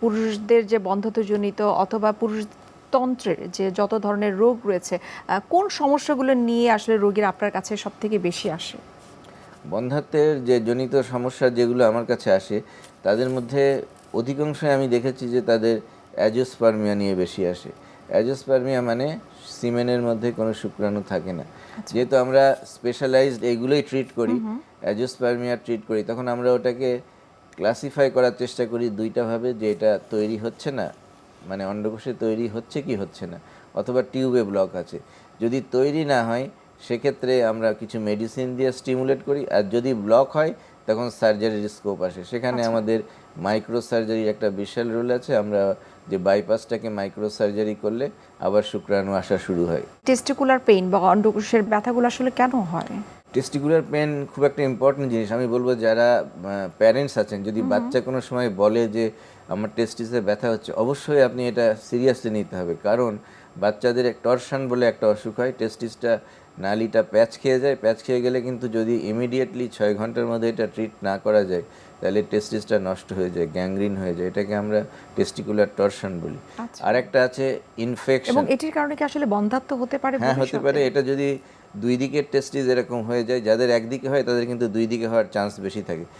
পুরুষদের যে বন্ধত্বজনিত অথবা পুরুষতন্ত্রের যে যত ধরনের রোগ রয়েছে কোন সমস্যাগুলো নিয়ে আসলে রোগীর আপনার কাছে সব থেকে বেশি আসে? বন্ধাত্বের যে জনিত সমস্যা যেগুলো আমার কাছে আসে তাদের মধ্যে অধিকাংশই আমি দেখেছি যে তাদের অ্যাজোস্পার্মিয়া নিয়ে বেশি আসে। অ্যাজোস্পার্মিয়া মানে সিমেনের মধ্যে কোনো শুক্রাণু থাকে না। যেহেতু আমরা স্পেশালাইজড এগুলোই ট্রিট করি অ্যাজোস্পার্মিয়া ট্রিট করি তখন আমরা ওটাকে ক্লাসিফাই করার চেষ্টা করি দুইটা ভাবে যে এটা তৈরি হচ্ছে না মানে অন্ডকোষে তৈরি হচ্ছে কি হচ্ছে না অথবা টিউবে ব্লক আছে। যদি তৈরি না হয় সেক্ষেত্রে আমরা কিছু মেডিসিন দিয়ে স্টিমুলেট করি আর যদি ব্লক হয় তখন সার্জারির স্কোপ আসে। সেখানে আমাদের মাইক্রো সার্জারির একটা বিশাল রোল আছে আমরা যে বাইপাসটাকে মাইক্রো সার্জারি করলে আবার শুক্রাণু আসা শুরু হয়। টেস্টিকুলার পেইন বা অন্ডকোষের ব্যথাগুলো আসলে কেন হয়? টেস্টিকুলার পেন খুব একটা ইম্পর্টেন্ট জিনিস। আমি বলব যারা প্যারেন্টস আছেন যদি বাচ্চা কোনো সময় বলে যে আমার টেস্টিসে ব্যথা হচ্ছে অবশ্যই আপনি এটা সিরিয়াসলি নিতে হবে। কারণ বাচ্চাদের টর্শন বলে একটা অসুখ হয়। টেস্টিসটা নালিটা প্যাচ খেয়ে যায়। প্যাচ খেয়ে গেলে কিন্তু যদি ইমিডিয়েটলি ছয় ঘণ্টার মধ্যে এটা ট্রিট না করা যায় তাহলে টেস্টিসটা নষ্ট হয়ে যায় গ্যাংগ্রিন হয়ে যায়। এটাকে আমরা টেস্টিকুলার টর্শন বলি। আর একটা আছে ইনফেকশন এবং এটির কারণে কি আসলে বন্ধাত্ব হতে পারে হ্যাঁ হতে পারে। এটা যদি দুই দিকের টেস্টিস এরকম হয়ে যায়, যাদের একদিকে হয় তাদের কিন্তু দুই দিকে হওয়ার চান্স বেশি থাকে।